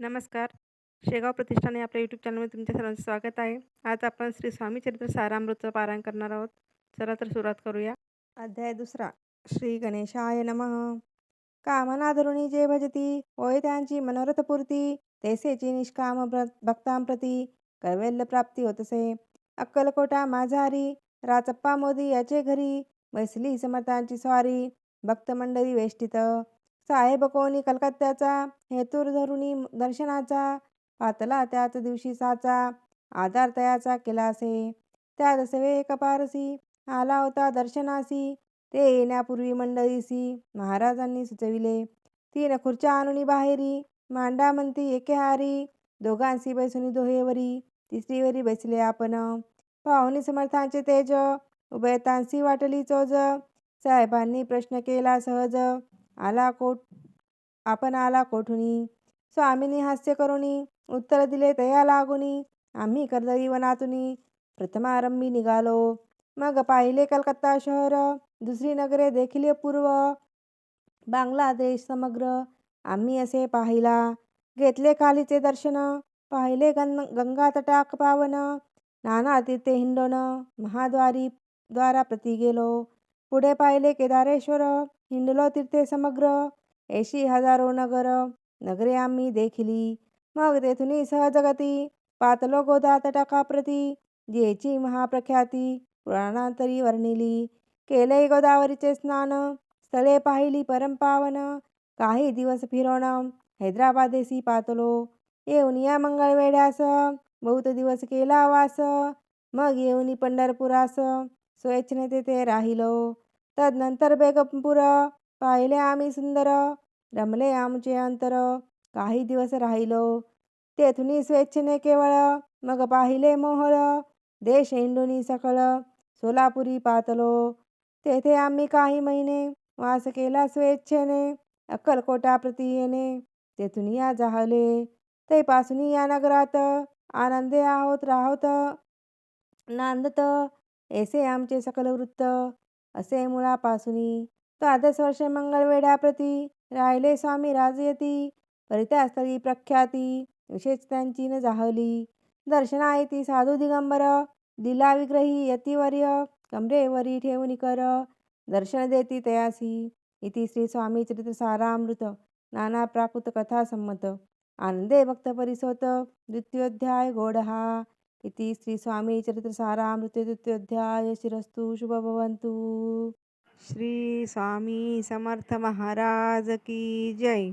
नमस्कार. शेगाव प्रतिष्ठान या आपल्या यूट्यूब चॅनलमध्ये तुमच्या सर्वांचं स्वागत आहे. आज आपण श्री स्वामी चरित्र सारामृतचं पारायण करणार आहोत. चला तर सुरुवात करूया. अध्याय दुसरा. श्री गणेशाय नमः. कामनाधरुणी जे भजती होय त्यांची मनोरथपूर्ती तेसेची निष्काम भक्तांप्रती कैवल्य प्राप्ती होतसे. अक्कलकोटा माझारी राचप्पा मोदी याचे घरी वैसली समर्थांची स्वारी भक्तमंडळी वेष्टित. साहेब कोणी कलकत्त्याचा हेतूर धरुणी दर्शनाचा पातला त्याच दिवशी साचा आधार तयाचा केलासे त्या दसवे कपारसी आला होता दर्शनासी ते येण्यापूर्वी मंडळीसी महाराजांनी सुचविले. तीन खुर्च्या आणुनी बाहेरी मांडा म्हणती एकेहारी दोघांशी बैसुनी दोहेवरी तिसरीवरी बैसले आपण. पाहुणी समर्थांचे तेज उभयतांशी वाटली चोज साहेबांनी प्रश्न केला सहज. आला कोठ आपण आला कोठुनी? स्वामीनी हास्य करुणी उत्तर दिले तया लागुनी आम्ही कर्दळी वनातुनी प्रथमारंभी निघालो. मग पाहिले कलकत्ता शहर दुसरी नगरे देखील पूर्व. बांगलादेश समग्र. आम्ही असे पाहिला. घेतले खालीचे दर्शन. पाहिले गं गंगा तटाक पावन. नाना तीर्थे हिंडोन महाद्वारी द्वारा प्रती गेलो. पुढे पाहिले केदारेश्वर. हिंडलो तीर्थे समग्र ऐशी हजारो नगर नगरे आम्ही देखिली. मग तेथून सहजगती पातलो गोदा तटाकाप्रती जेची महाप्रख्याती पुराणांतरी वर्णिली. केले गोदावरीचे स्नान स्थळे पाहिली परमपावन काही दिवस फिरवण हैदराबादेसी पातलो. येऊन या मंगळवेढ्यास बहुत दिवस केला वास मग येऊनी पंढरपुरास स्वेच्छने तेथे राहिलो. तदनंतर बेगमपूर पाहिले आम्ही सुंदर रमले आमचे अंतर काही दिवस राहिलो. तेथून स्वेच्छेने केवळ मग पाहिले मोहळ देश इंडोनी सकळ सोलापुरी पातलो. तेथे आम्ही काही महिने वास केला स्वेच्छेने अक्कलकोटा प्रती येणे तेथून या जाहले ते पासून या नगरात आनंदे आहोत राहोत. नांदत ऐसे आमचे सकल वृत्त. असे मुळापासुनी द्वादश वर्षे मंगळवेड्याप्रती राहिले स्वामी राजयती. परित्यास्थळी प्रख्याती विशेष त्यांची न जाहली. दर्शना येती साधू दिगंबर दिला विग्रही यतिवर्य कमरेवरी ठेवून कर दर्शन देती तयासी. इति श्री स्वामी चरित्र सारामृत नाना प्राकृत कथा संमत. आनंदे भक्त परिसोत द्वितीयोध्याय गोडहा इति श्रीस्वामी शिरस्तु शुभभवन्तु। श्रीस्वामी समर्थमहाराज समर्थ महाराज की जय।